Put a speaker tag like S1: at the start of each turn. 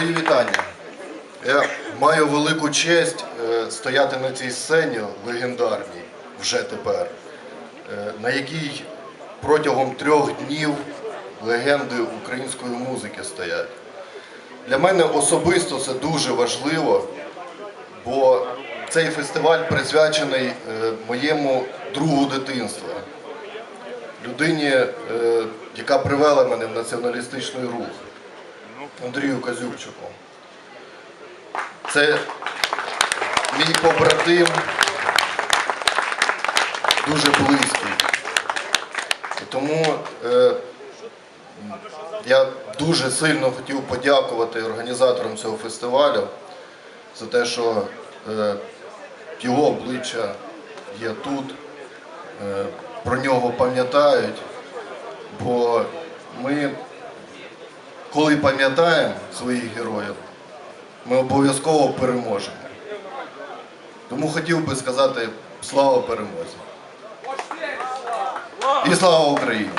S1: Мої вітання. Я маю велику честь е, стояти на цій сцені легендарній вже тепер, е, на якій протягом трьох днів легенди української музики стоять. Для мене особисто це дуже важливо, бо цей фестиваль присвячений е, моєму другу дитинства, людині, яка привела мене в націоналістичний рух. Андрію Казюкчуку. Це мій побратим, дуже близький. Тому е, я дуже сильно хотів подякувати організаторам цього фестивалю за те, що е, його обличчя є тут, е, про нього пам'ятають, бо ми коли пам'ятаємо своїх героїв, ми обов'язково переможемо. Тому хотів би сказати слава перемозі. І слава Україні!